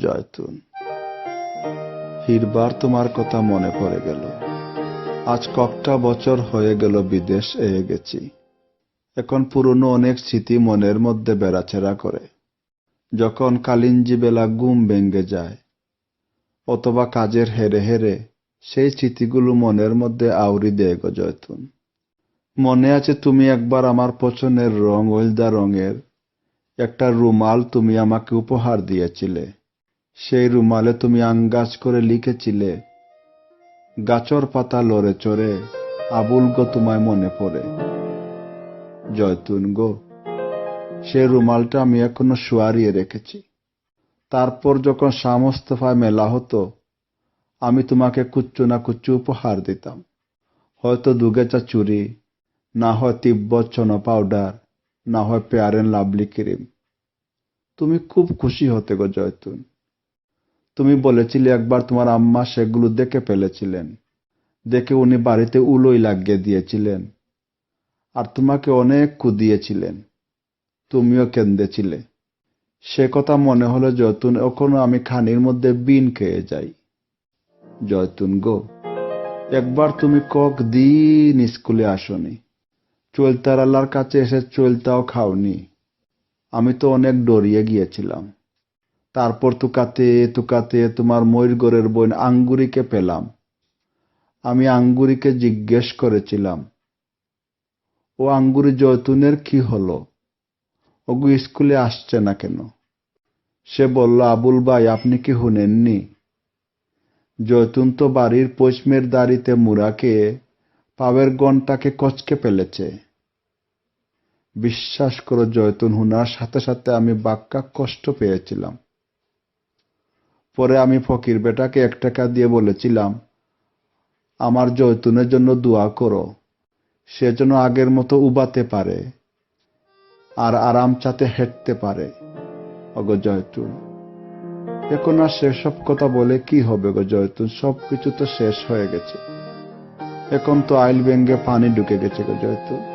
জয়তুন হিরবার তোমার কথা মনে পড়ে গেল। আজ কয়েকটা বছর হয়ে গেল বিদেশ এয়ে গেছি। এখন পুরনো অনেক স্মৃতি মনের মধ্যে বেড়াচেরা করে। যখন কালিঞ্জি বেলা ঘুম ভেঙে যায়, অথবা কাজের হেরে হেরে, সেই স্মৃতিগুলো মনের মধ্যে আউরি দেয় গো জয়তুন মনে আছে তুমি একবার আমার পছন্দের রং হলদা রঙের একটা রুমাল তুমি আমাকে উপহার দিয়েছিলে। সেই রুমালে তুমি আঙ্গাজ করে লিখেছিলে, গাছর পাতা লড়ে চড়ে, আবুল গো তোমায় মনে পড়ে। জয়তুন গো, সে রুমালটা আমি এখনও শুয়ারিয়ে রেখেছি। তারপর যখন সামস্তফায় মেলা হতো, আমি তোমাকে কুচ্চু না কুচ্চু উপহার দিতাম। হয়তো দুগেচা চুরি, না হয় তিব্বত চনা পাউডার না হয় পেয়ারেন লাভলি ক্রিম। তুমি খুব খুশি হতে গো জয়তুন তুমি বলেছিলে একবার তোমার আম্মা সেগুলো দেখে ফেলেছিলেন। দেখে উনি বাড়িতে উলোই লাগিয়ে দিয়েছিলেন। আর তোমাকে অনেক কুদিয়েছিলেন তুমিও কেন্দেছিলে সে কথা মনে হলো জয়তুন এখনও আমি খানির মধ্যে বিন খেয়ে যাই। জয়তুন গো, একবার তুমি কক দিন স্কুলে আসনি। চলতার আল্লাহর কাছে এসে চলতাও খাওনি। আমি তো অনেক ডরিয়ে গিয়েছিলাম। তারপর তুকাতে তুকাতে তোমার ময়ূরগড়ের বোন আঙ্গুরিকে পেলাম। আমি আঙ্গুরিকে জিজ্ঞেস করেছিলাম, ও আঙ্গুরি জয়তুনের কি হলো? ওগু স্কুলে আসছে না কেন? সে বলল, আবুল ভাই, আপনি কি শুনেননি জয়তুন তো বাড়ির পশ্চিমের দাড়িতে মুরাকে পাবের গনটাকে কচকে ফেলেছে। বিশ্বাস করো, জয়তুন হুনার সাথে সাথে আমি বাক্কা কষ্ট পেয়েছিলাম। পরে আমি ফকির বেটাকে এক টাকা দিয়ে বলেছিলাম, আমার জয়তুনের জন্য দোয়া করো, সে যেন আগের মতো উবাতে পারে আর আরাম চাতে হেঁটতে পারে। অগ জয়তুন, এখন আর সেসব কথা বলে কি হবে গো জয়তুন? সব কিছু তো শেষ হয়ে গেছে। এখন তো আইল ব্যাঙ্গে পানি ঢুকে গেছে জয়তুন